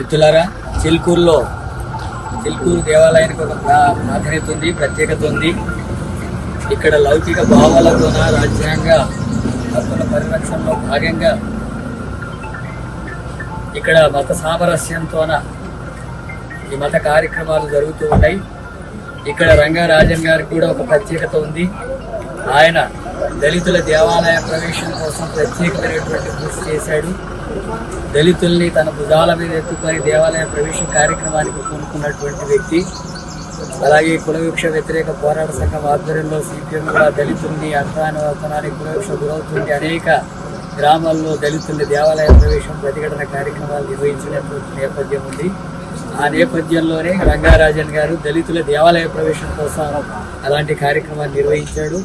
మిత్రులారా చిల్కూరులో చిల్కూరు దేవాలయానికి ఒక ప్రాధాన్యత ఉంది ప్రత్యేకత ఉంది. ఇక్కడ లౌకిక భావాలతోన రాజ్యాంగ హక్కుల పరిరక్షణలో భాగంగా ఇక్కడ మత సామరస్యంతోన ఈ మత కార్యక్రమాలు జరుగుతూ ఉన్నాయి. ఇక్కడ రంగారాజన్ గారికి కూడా ఒక ప్రత్యేకత ఉంది. ఆయన దళితుల దేవాలయ ప్రవేశం కోసం ప్రత్యేకమైనటువంటి కృషి చేశాడు. దళితుల్ని తన భుజాల మీద ఎత్తుకొని దేవాలయ ప్రవేశం కార్యక్రమానికి పూనుకున్నటువంటి వ్యక్తి అలాగే కులవిక్ష వ్యతిరేక పోరాట సంఘం ఆధ్వర్యంలో సిపిఎం కూడా దళితుల్ని అర్థానువర్తనానికి కులవిక్ష గురవుతుంటే అనేక గ్రామాల్లో దళితుల్ని దేవాలయ ప్రవేశం ప్రతిఘటన కార్యక్రమాలు నిర్వహించినటువంటి నేపథ్యం ఉంది. ఆ నేపథ్యంలోనే రంగారాజన్ గారు దళితుల దేవాలయ ప్రవేశం కోసం అలాంటి కార్యక్రమాన్ని నిర్వహించాడు.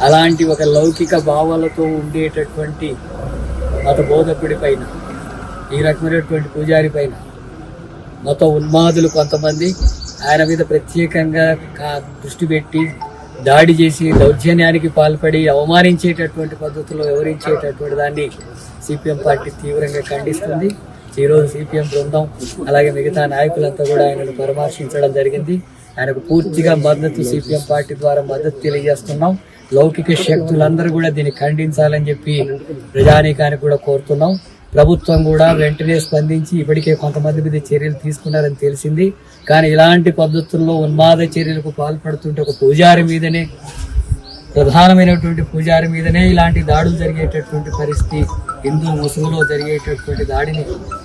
అలాంటి ఒక లౌకిక భావాలతో ఉండేటటువంటి మత బోధకుడి పైన ఈ రకమైనటువంటి పూజారి పైన మత ఉన్మాదులు కొంతమంది ఆయన మీద ప్రత్యేకంగా దృష్టి పెట్టి దాడి చేసి దౌర్జన్యానికి పాల్పడి అవమానించేటటువంటి పద్ధతిలో వివరించేటటువంటి దాన్ని సిపిఎం పార్టీ తీవ్రంగా ఖండిస్తుంది. ఈరోజు సిపిఎం బృందం అలాగే మిగతా నాయకులంతా కూడా ఆయనను పరామర్శించడం జరిగింది. ఆయనకు పూర్తిగా మద్దతు సిపిఎం పార్టీ ద్వారా మద్దతు తెలియజేస్తున్నాం. లౌకిక శక్తులందరూ కూడా దీన్ని ఖండించాలని చెప్పి ప్రజానీకానికి కూడా కోరుతున్నాం. ప్రభుత్వం కూడా వెంటనే స్పందించి ఇప్పటికే కొంతమంది మీద చర్యలు తీసుకున్నారని తెలిసింది. కానీ ఇలాంటి పద్ధతుల్లో ఉన్మాద చర్యలకు పాల్పడుతుంటే ఒక పూజారి మీదనే ప్రధానమైనటువంటి పూజారి మీదనే ఇలాంటి దాడులు జరిగేటటువంటి పరిస్థితి హిందూ ముసుగులో జరిగేటటువంటి దాడిని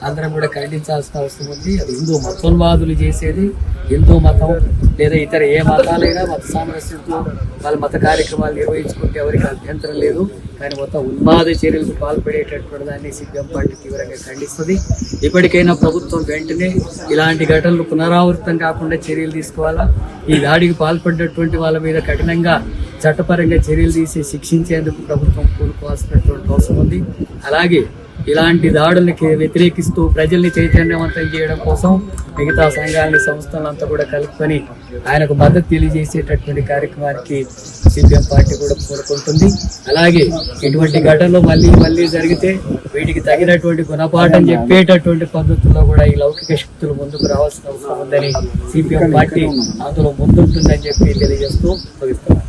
అందరం కూడా ఖండించాల్సిన అవసరం ఉంది. అది హిందూ మతోన్వాదులు చేసేది హిందూ మతం లేదా ఇతర ఏ మతాలైనా మత సామరస్యంతో వాళ్ళ మత కార్యక్రమాలు నిర్వహించుకుంటే ఎవరికి అభ్యంతరం లేదు. కానీ మొత్తం ఉన్మాద చర్యలకు పాల్పడేటటువంటి దాన్ని సిపిఎం పార్టీ తీవ్రంగా ఖండిస్తుంది. ఇప్పటికైనా ప్రభుత్వం వెంటనే ఇలాంటి ఘటనలు పునరావృతం కాకుండా చర్యలు తీసుకోవాలా? ఈ దాడికి పాల్పడినటువంటి వాళ్ళ మీద కఠినంగా చట్టపరంగా చర్యలు తీసి శిక్షించేందుకు ప్రభుత్వం కోరుకోవాల్సినటువంటి అవసరం ఉంది. అలాగే ఇలాంటి దాడులకి వ్యతిరేకిస్తూ ప్రజల్ని చైతన్యవంతం చేయడం కోసం మిగతా సంఘాలని సంస్థలంతా కూడా కలుపుకొని ఆయనకు మద్దతు తెలియజేసేటటువంటి కార్యక్రమానికి సిపిఎం పార్టీ కూడా కోరుకుంటుంది. అలాగే ఇటువంటి ఘటనలు మళ్ళీ మళ్ళీ జరిగితే వీటికి తగినటువంటి గుణపాఠం చెప్పేటటువంటి పద్ధతుల్లో కూడా ఈ లౌకిక శక్తులు ముందుకు రావాల్సిన అవసరం ఉందని సిపిఎం పార్టీ అందులో ముందుంటుందని చెప్పి తెలియజేస్తూ ముగిస్తున్నాను.